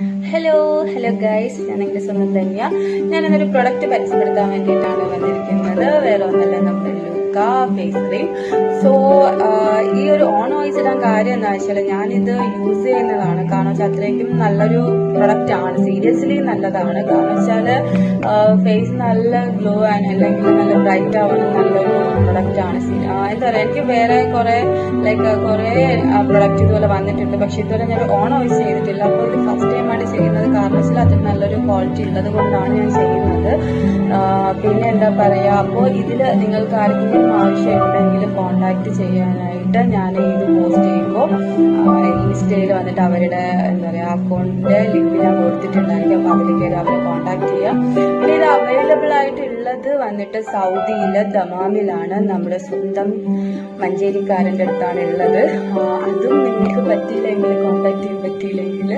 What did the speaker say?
Hello hello guys ഞാൻ എന്റെ സ്വന്തം ധന്യ. ഞാൻ ഇന്നൊരു പ്രൊഡക്റ്റ് പരിചയപ്പെടുത്താൻ വേണ്ടിയിട്ടാണ് വന്നിരിക്കുന്നത്. വേറെ ഒന്നല്ല നമ്മുടെ ലുക്ക ഫേസ് ക്രീം സോ ഈ ഒരു ഓൺ ഓയിസ് ഇടാൻ കാര്യം എന്താ വെച്ചാൽ ഞാനിത് യൂസ് ചെയ്യുന്നതാണ്. കാരണം വെച്ചാൽ അത്രയ്ക്കും നല്ലൊരു പ്രൊഡക്റ്റ് ആണ്. സീരിയസ്ലി നല്ലതാണ്. കാരണം വെച്ചാൽ ഫേസ് നല്ല ഗ്ലോ ആൻഡ് അല്ലെങ്കിൽ നല്ല ബ്രൈറ്റ് ആവണം നല്ലൊരു പ്രൊഡക്റ്റ് ആണ്. എന്താ പറയുക എനിക്ക് വേറെ കുറെ ലൈക്ക് കുറെ പ്രൊഡക്റ്റ് ഇതുപോലെ വന്നിട്ടുണ്ട്. പക്ഷെ ഇതുവരെ ഞാൻ ഓൺ ഓയിസ് ചെയ്തിട്ടില്ല. അപ്പോൾ ഫസ്റ്റ് അതിന് നല്ലൊരു ക്വാളിറ്റി ഉള്ളത് കൊണ്ടാണ് ഞാൻ ചെയ്യുന്നത്. പിന്നെ എന്താ പറയുക അപ്പോൾ ഇതിൽ നിങ്ങൾക്ക് ആർക്കെങ്കിലും ആവശ്യമുണ്ടെങ്കിൽ കോണ്ടാക്ട് ചെയ്യാനായിട്ട് ഞാൻ ഇത് പോസ്റ്റ് ചെയ്യുമ്പോൾ ഇൻസ്റ്റയിൽ വന്നിട്ട് അവരുടെ എന്താ പറയുക അക്കൗണ്ടിന്റെ ലിങ്ക് ഞാൻ കൊടുത്തിട്ടുണ്ടായിരിക്കും. അപ്പോൾ അതിലേക്ക് അവരെ കോണ്ടാക്ട് ചെയ്യാം. പിന്നെ ഇത് അവൈലബിൾ ആയിട്ടുള്ളത് വന്നിട്ട് സൗദിയിലെ ദമാമിലാണ്. നമ്മുടെ സ്വന്തം മഞ്ചേരിക്കാരന്റെ അടുത്താണ് ഉള്ളത് അതും നിങ്ങൾക്ക് പറ്റിയില്ലെങ്കിൽ കോണ്ടാക്ട് ചെയ്യാൻ പറ്റിയില്ലെങ്കിൽ